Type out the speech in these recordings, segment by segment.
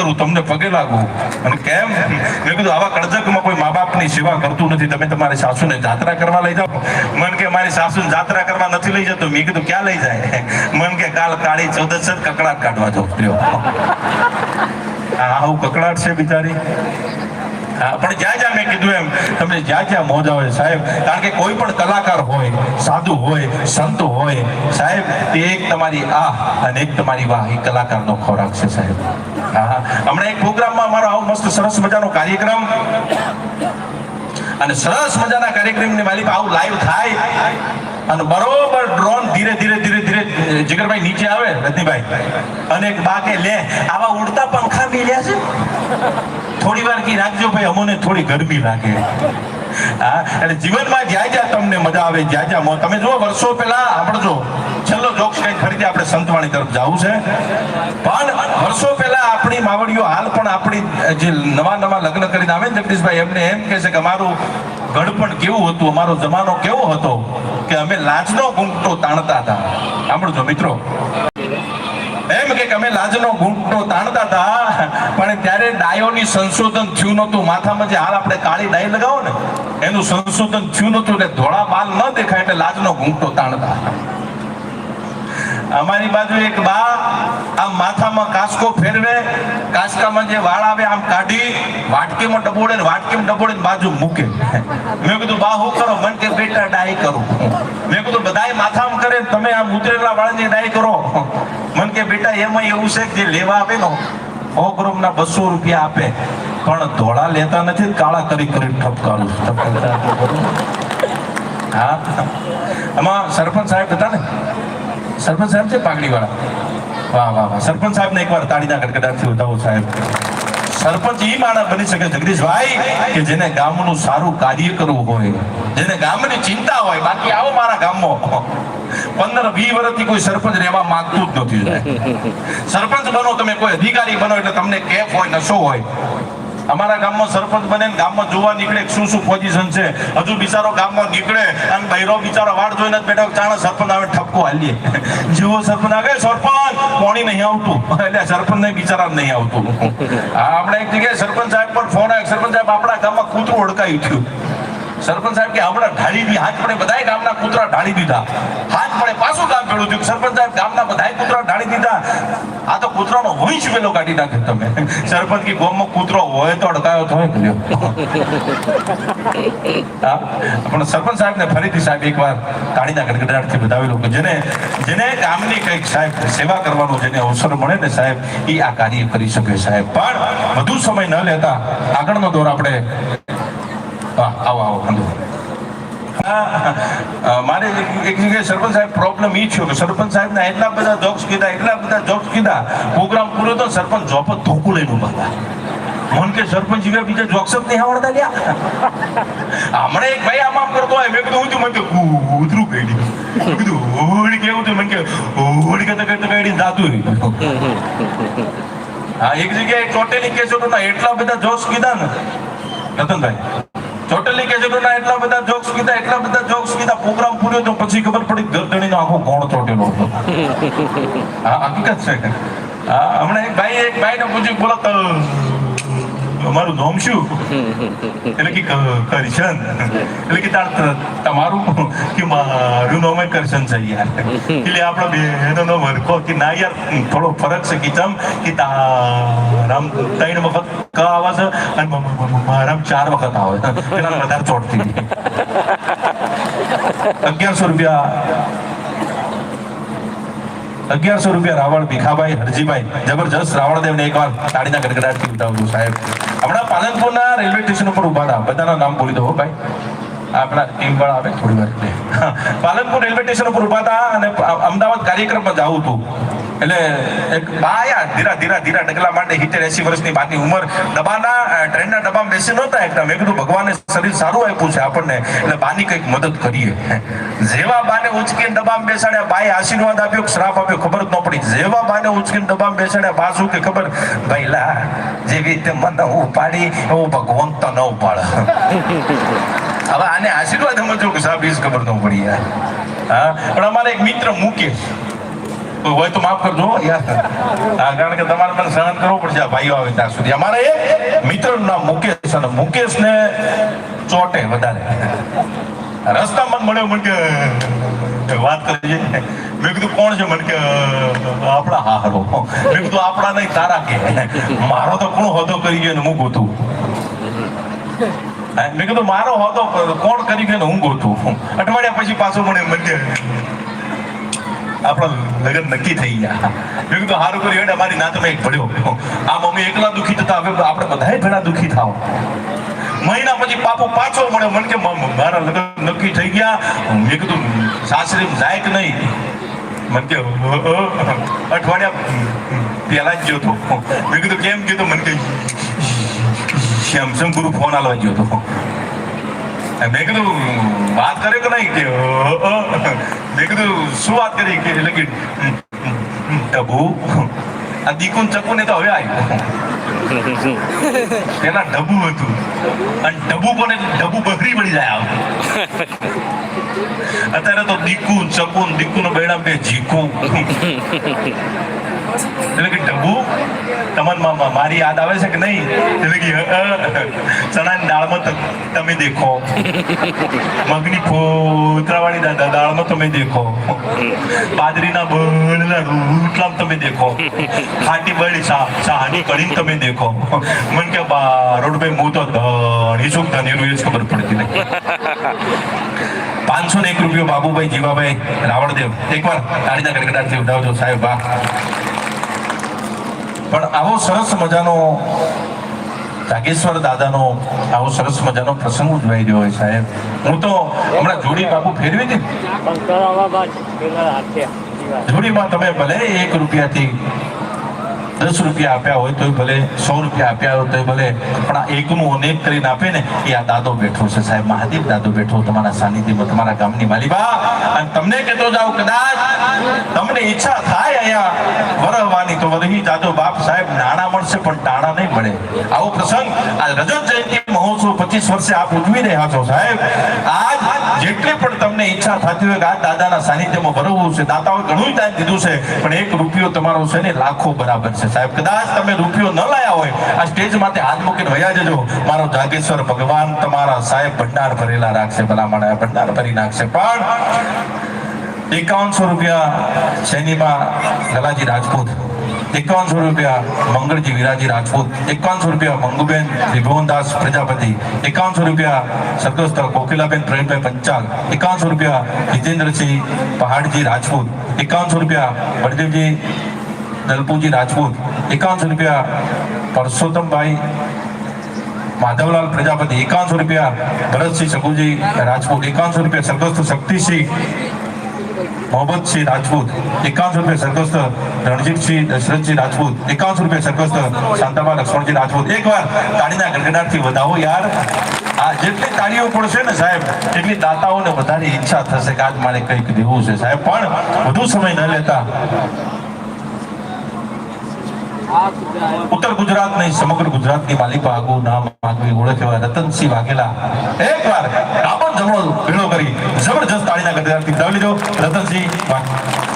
કરું, તમને પગે લાગુ. અને કેમ? મેં કીધું, આવા કળજકમાં કોઈ મા બાપની સેવા કરતું નથી. તમે તમારી સાસુને જાત્રા કરવા લઈ જાઓ. મન કે, મારી સાસુને જાત્રા કરવા નથી લઈ જતો. મેં કીધું, ક્યાં લઈ જાય? મન કે, કાલ કાળી ચૌદસ કકડાટ કાઢવા જાઉં. આવું કકડાટ છે બિચારી. પણ જ્યાં જ્યાં મેં કીધું એમ, તમને જ્યાં જ્યાં મોજા હોય સાહેબ, કારણ કે કોઈ પણ કલાકાર હોય, સાધુ હોય, સંત હોય, સાહેબ તે એક તમારી આ અને એક તમારી વાહ, એ કલાકારનો ખોરાક છે સાહેબ. હા હમણાં એક પ્રોગ્રામમાં અમારો આવો મસ્ત સરસ મજાનો કાર્યક્રમ. અને સરસ મજાના કાર્યક્રમની માલિક આવું લાઈવ થાય. અને બરોબર ડ્રોન ધીરે ધીરે ધીરે ધીરે જીગરભાઈ નીચે આવે, રજનીભાઈ. અને એક બા કે લે, આવા ઉડતા પંખા મિલ્યા છે. થોડી વાર કી રાખજો ભાઈ, અમોને થોડી ગરમી લાગે. હા, એટલે જીવનમાં જ્યાં જ્યાં તમને મજા આવે, જ્યાં જ્યાં તમે જુઓ, વર્ષો પહેલા આપણજો છેલ્લો જોક્સ કઈ ખરીદી આપણે સંતવાણી તરફ જવું છે. પણ વર્ષો પહેલા આપણી માવડીઓ હાલ પણ આપણી જે નવા નવા લગ્ન કરીને આવે ને જગદીશભાઈ, એમને એમ કહે છે કે અમારું ગઢપણ કેવું હતું? અમારો જમાનો કેવો હતો કે અમે લાજનો ઘૂંટો તાણતા હતા? સાંભળજો મિત્રો. એમ કે અમે લાજનો ઘૂંટો તાણતા હતા. પણ ત્યારે ડાયોની સંશોધન થયું નહોતું. માથામાં જે હાલ આપણે કાળી ડાય લગાવો ને, એનું સંશોધન થયું નહોતું એટલે ધોળા બાલ ન દેખાય એટલે લાજનો ઘૂંટો તાણતા અમારી બાજુ એક બા આમ માથામાં કાસકો ફેરવે, કાસકામાં જે વાળ આવે આમ કાઢી, વાટકીમાં ડબોડે ને વાટકીમાં ડબોડે ને બાજુ મૂકે. મેં કીધું, બા, હું કરો? મન કે, બેટા, ડાય કરો. મેં કીધું, બધાય માથામાં કરે તમે આમ ઉતરેલા વાળાની ડાય કરો. મન કે, બેટા એમાં એવું છે કે જે લેવા આવે ને સો બસો રૂપિયા આપે. પણ ધોળા લેતા નથી, કાળા કરી કરી ઠપકારું હા આમાં સરપંચ સાહેબ હતા ને? સરપંચ સાહેબ છે પાઘડી વાળા વાહ વાહ વાહ. સરપંચ સાહેબ ને એકવાર તાળીના ગડગડાટથી વધાવો સાહેબ. સરપંચ ઈ માણસ બની શકે જગદીશભાઈ, કે જેને ગામનું સારું કાર્ય કરવું હોય, જેને ગામની ચિંતા હોય, બાકી આવો મારા ગામમાં. પંદર, વીસ વર્ષથી કોઈ સરપંચ રહેવા માંગતું જ નથી. સરપંચ બનો, તમે કોઈ અધિકારી બનો એટલે તમને કેફ હોય, નશો હોય. અમારા ગામમાં સરપંચ બને ગામમાં જોવા નીકળે શું શું પોઝિશન છે. હજુ બિચારો ગામમાં નીકળે અને બૈરો બિચારો વાળ જોઈને જ બેઠો ચાણે સરપંચ આવે ઠપકો હાલીએ. જેવો સરપંચ આવે, સરપંચ કોણી નહીં આવતું. એટલે સરપંચ ને બિચારા નહીં આવતું. આપણે એક જગ્યાએ સરપંચ સાહેબ પર ફોન આવ્યો સરપંચ સાહેબ, આપણા ગામમાં કૂતરું ઓળખાયું થયું. સરપંચ સાહેબ કે હમણાં ઢાળી દી, હાથ પડે બધાય ગામના કૂતરા ઢાળી દીધા. હાથ પડે પાછું ગામ ભેળું થયું. સરપંચ સાહેબ ગામના બધાય કૂતરા ઢાળી દીધા. આ તો કૂતરાનો વંશ પેલો કાઢી નાખ્યો તમે. સરપંચ કે ગામમાં કૂતરો હોય તો અડકાયો લ્યો. હા? પણ સરપંચ સાહેબને ફરીથી સાહેબ એકવાર તાળીના ગડગડાટથી બતાવેલું કે જેને જેને ગામની કંઈક સાહેબ સેવા કરવાનો જેને અવસર મળે ને સાહેબ એ આ કાર્ય કરી શકે સાહેબ. પણ વધુ સમય ન લેતા આગળનો દોર આપણે હા, આવો આવો મારે એક જગ્યાએ સરપંચ સાહેબ પ્રોબ્લેમ ઈ થયો કે સરપંચ સાહેબના એટલા બધા જોક્સ કીધા એટલા બધા જોક્સ કીધા પ્રોગ્રામ પૂરો તો સરપંચ જોપ જ ધોકું લઈને ઊભા હતા. મન કે સરપંચ જીવ્યા બીજા જોક્સ જ નહીં આવડતા ગયા હમણાં એક ભાઈ આમ આમ કરતો હોય મેં કીધું હું મને કે દીધું. મેં કીધું હોડ કેવું હતું મને કે હોડ કરતા કરતા કઈ જાતું હા એક જગ્યાએ ચોટેલી કેસોટોના એટલા બધા જોક્સ કીધા ને. રતનભાઈ ચોટેલી કેસેટોના એટલા બધા જોક્સ કીધા એટલા બધા જોક્સ કીધા પ્રોગ્રામ પૂર્યો તો પછી ખબર પડી ગરદણીનો આખો ગોળ ચોટેલો હતો. હા હકીકત છે હા હમણાં એક ભાઈ એક ભાઈને પૂછ્યું બોલો મારું નામ શું? એટલે કે કરશન. એટલે કે તમારું? કે મારું નામ કરશન છે યાર. એટલે આપણો બેનો નો હરખો કે ના યાર, થોડો ફરક છે કે તમ કે તારામ ત્રણ વખત ક આવે છે અને મારામ ચાર વખત આવે એના વધારે ચોટતી અગિયારસો રૂપિયા અગિયારસો રૂપિયા રાવળ ભીખાભાઈ હરજીભાઈ. જબરજસ્ત રાવણદેવને એકવાર તાળીના ગડગડાટથી ઉઠાવજો સાહેબ. હમણાં પાલનપુરના રેલવે સ્ટેશન ઉપર ઊભા હતા બધાના નામ બોલી દો ભાઈ. આપણા ટીમ વાળા આવે થોડી વાર. પાલનપુર રેલવે સ્ટેશન ઉપર ઊભા હતા અને અમદાવાદ કાર્યક્રમમાં જવું હતું. એટલે એક આયા ધીરા ધીરા ધીરા ડગલા માટે હિતેર એસી વર્ષની બાકી ઉંમર ડબ્બાના ટ્રેનના ડબ્બામાં બેસી નહોતા એકદમ. મેં કીધું, ભગવાને શરીર સારું આપ્યું છે આપણને, એટલે બાની કંઈક મદદ કરીએ. જેવા બાને ઉચકીને ડબ્બામાં બેસાડ્યા, બાએ આશીર્વાદ આપ્યો, શ્રાપ આપ્યો, ખબર જ ન પડી. જેવા બાને ઉચકીને ડબ્બામાં બેસાડ્યા, બા કે ખબર? ભાઈ જેવી રીતે મને ઉપાડી એવું ભગવાન તો ન ઉપાડે. હવે આને આશીર્વાદ સમજો કે સાહેબ ખબર ન પડી યાર. હા? પણ અમારે એક મિત્ર મુકેશ કોઈ હોય તો માફ કરજો યાર. કારણ કે તમારે મને સહન કરવું પડશે ભાઈઓ આવે ત્યાં સુધી. અમારે મિત્રનું નામ મુકેશ અને મુકેશને ચોટે વધારે. રસ્તામાં મળ્યો, મને કે વાત કરી મેં કીધું, કોણ છે? મને કે આપણા હારો મેં કીધું, આપણા નહીં, તારા કે. મારો તો કોણ હોતો કરી ગયો ને હું ગોતું? મેં કીધું, મારો હોતો કોણ કરી ગયો ને હું ગોતું? અઠવાડિયા પછી પાછું મને મને આપણા લગ્ન નક્કી થઈ ગયા. મેં કીધું, હારું કર્યું એટલે અમારી ના તમે એક ભળ્યો. આ મમ્મી એકલા દુખી થતા, હવે આપણે બધાય ઘણા દુખી થાવ. મહિના પછી પાપો પાછો મળ્યો. મને કે મારા લગ્ન નક્કી થઈ ગયા. મેં કીધું, સાસરે જાય નહીં? મને કે. અઠવાડિયા પહેલા જ ગયો હતો મેં કીધું, કેમ કીધું મને કે સેમસંગ ગુરુ ફોન આલવા ગયો હતો મેં કીધું, વાત કરે કે નહીં? કે. મેં કીધું, શું વાત કરી? કે, એટલે કે ડબુ આ દીકુન ચકુ ને તો હવે આવ્યું પેલા ડબુ હતું. અને ડબુ પણ ડબુ બકરી પડી જાય આવતું અત્યારે તો દીકુ ચકુન ને દીકુ નો બેડા બે જીકુ. એટલે કે ઢગુ તમને મારી યાદ આવે છે કે નહીં? એટલે કે ચણાની દાળમાં તમે દેખો. મગની ફોતરાવાળી દાળમાં તમે દેખો. બાજરીના બળના રોટલામાં તમે દેખો. ખાટી બળી ચા ચાની કઢીને તમે દેખો. મન કે, બા રોડભાઈ હું તો ધણી છું, ધણી જ ખબર પડતી નહીં પાંચસો ને એક રૂપિયો બાબુભાઈ જીવાભાઈ રાવણદેવ એકવાર તાળીના ગડગડાટથી ઉડાવજો સાહેબ વાહ પણ આવો સરસ મજાનો જાગેશ્વર દાદાનો આવો સરસ મજાનો પ્રસંગ ઉજવાઈ રહ્યો હોય સાહેબ. હું તો હમણાં જોડી બાબુ ફેરવી હતી જોડીમાં તમે ભલે એક રૂપિયાથી દસ રૂપિયા આપ્યા હોય તોય ભલે, સો રૂપિયા આપ્યા હોય તો ભલે, પણ આ એકનું અનેક કરીને આપે ને, એ આ દાદો બેઠો છે સાહેબ, મહાદેવ દાદો બેઠો તમારા સાનિધ્યમાં, તમારા ગામની માલિબા અને તમને કહેતો જાવ કદાચ તમને ઈચ્છા થાય અહીંયા વરહવાની તો વરહી જાજો બાપ સાહેબ, નાણાં મળશે પણ ટાણા નહીં મળે. આવો પ્રસંગ, આ રજત જયંતિ મહોત્સવ પચીસ વર્ષે આપ ઉજવી રહ્યા છો સાહેબ. પણ તમને ઈચ્છા થતી હોય કે આ દાદાના સાનિધ્યમાં ભરવું છે. દાતાઓએ ઘણું ટાઈમ દીધું છે, પણ એક રૂપિયો તમારો છે ને લાખો બરાબર છે. સાહેબ, કદાચ તમે રૂપિયો ન લાયા હોય, આ સ્ટેજ માટે હાથ મૂકીને વયા જજો. મારો જાગેશ્વર ભગવાન તમારા સાહેબ ભંડાર ભરેલા રાખશે ભલા માણા ભંડાર ભરી નાખશે. પણ એકાવનસો રૂપિયા સૈનીમાં ગલાજી રાજપૂત એકાવનસો રૂપિયા મંગળજી વિરાજી રાજપૂત, એકાવનસો રૂપિયા મંગુબેન વિભવનદાસ પ્રજાપતિ, એકાવનસો રૂપિયા સદગસ્ત કોકિલાબેન પ્રવીણભાઈ પંચાલ, એકાવનસો રૂપિયા જીતેન્દ્રસિંહ પહાડજી રાજપૂત, એકાવનસો રૂપિયા બળદેવજી દલપુજી રાજપૂત, એકાવનસો રૂપિયા પરસોત્તમભાઈ માધવલાલ પ્રજાપતિ, એકાવનસો રૂપિયા ભરતસિંહ સગુજી રાજપૂત, એકાવનસો રૂપિયા સદગસ્ત શક્તિસિંહ મોહમ્મદસિંહ રાજપૂત એકાવનસો રૂપિયા સરકસ્ત રણજીતસિંહ દશરથસિંહ રાજપૂત એકાવનસો રૂપિયા સરકસ્ત શાંતાબા લક્ષ્મણજી રાજપૂત એકવાર તાળીના ગણગડાટથી વધાવો યાર. આ જેટલી તાળીઓ પડશે ને સાહેબ, એટલી દાતાઓને વધારે ઈચ્છા થશે કે આજ મારે કંઈક દેવું છે સાહેબ. પણ વધુ સમય ન લેતા. ઉત્તર ગુજરાત નહીં સમગ્ર ગુજરાતની માલિકા આગુ નામ આગવી ઓળખ એવા રતનસિંહ વાઘેલા. એકવાર જમણો ભેળો કરી જબરજસ્ત તાળીના ગડગડાટથી વધાવી લીધો રતનસિંહ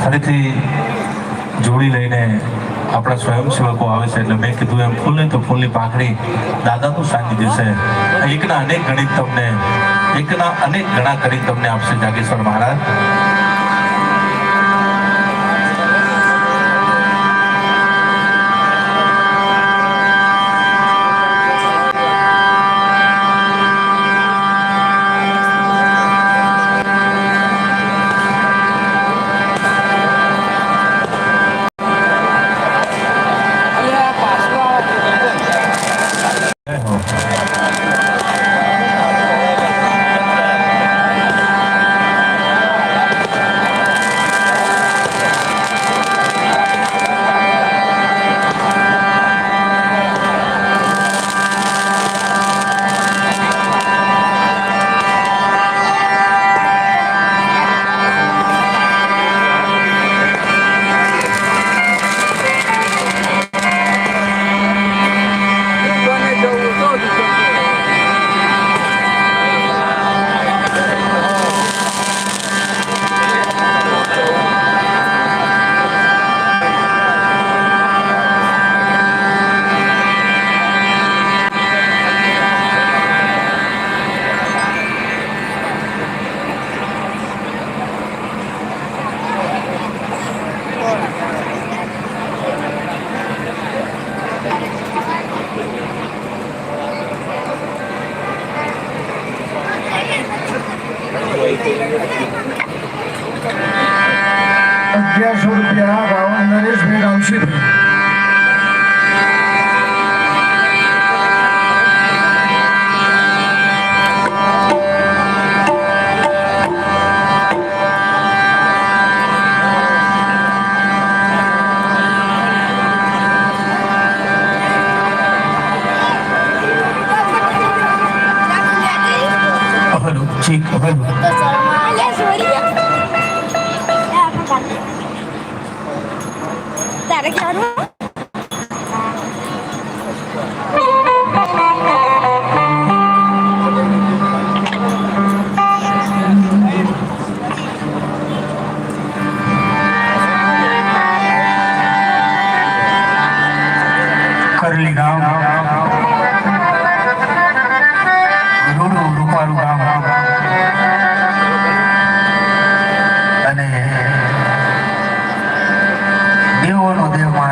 ફરીથી જોડી લઈને આપણા સ્વયંસેવકો આવે છે એટલે મેં કીધું એમ, ફૂલ નહીં તો ફૂલની પાઘડી દાદાનું સાનિધ્ય છે એકના અનેક ગણિત તમને એકના અનેક ગણા કરી તમને આપશે જાગેશ્વર મહારાજ. તારે ક્યાં કરલી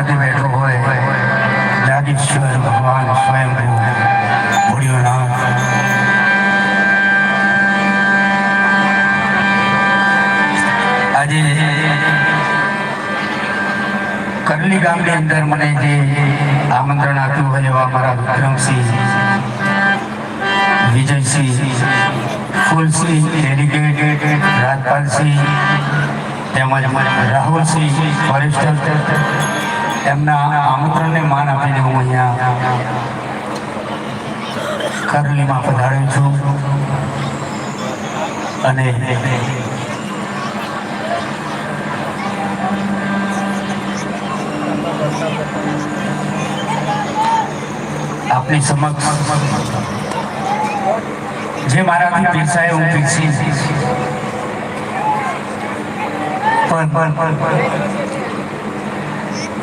મહાદેવ બેઠો હોય જાગીશ્વર ભગવાન સ્વયં ભોળિયોનાથ આજે કરલી ગામની અંદર મને જે આમંત્રણ આપ્યું હોય એવા મારા વિક્રમસિંહ, વિજયસિંહ, ફૂલસિંહ ડેલિગેટ રાજપાલસિંહ, તેમજ રાહુલસિંહ, ફોરેસ્ટર એમના આમંત્રણને માન આપીને હું અહીંયા કરલીમાં પધાર્યો છું. અને આપની સમક્ષ જે મારાથી પીરસાય હું પીરસી પણ પણ પણ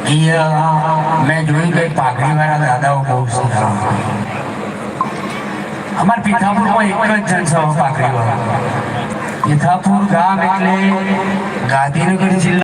મેં જોયું કે પાઘડીવાળા દાદાઓ બહુ સારા અમારા પીઠાપુરમાં એક જ જનસભા પાઘડીવાળા. પીઠાપુર ગામ એટલે ગાંધીનગર જિલ્લા